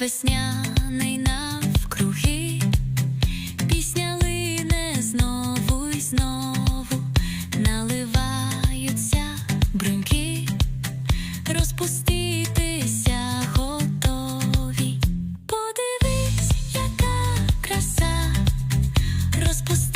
весняний навкруги, пісня лине знову й знову наливаються бруньки, розпуститися готові. Подивись, яка краса, розпуститися.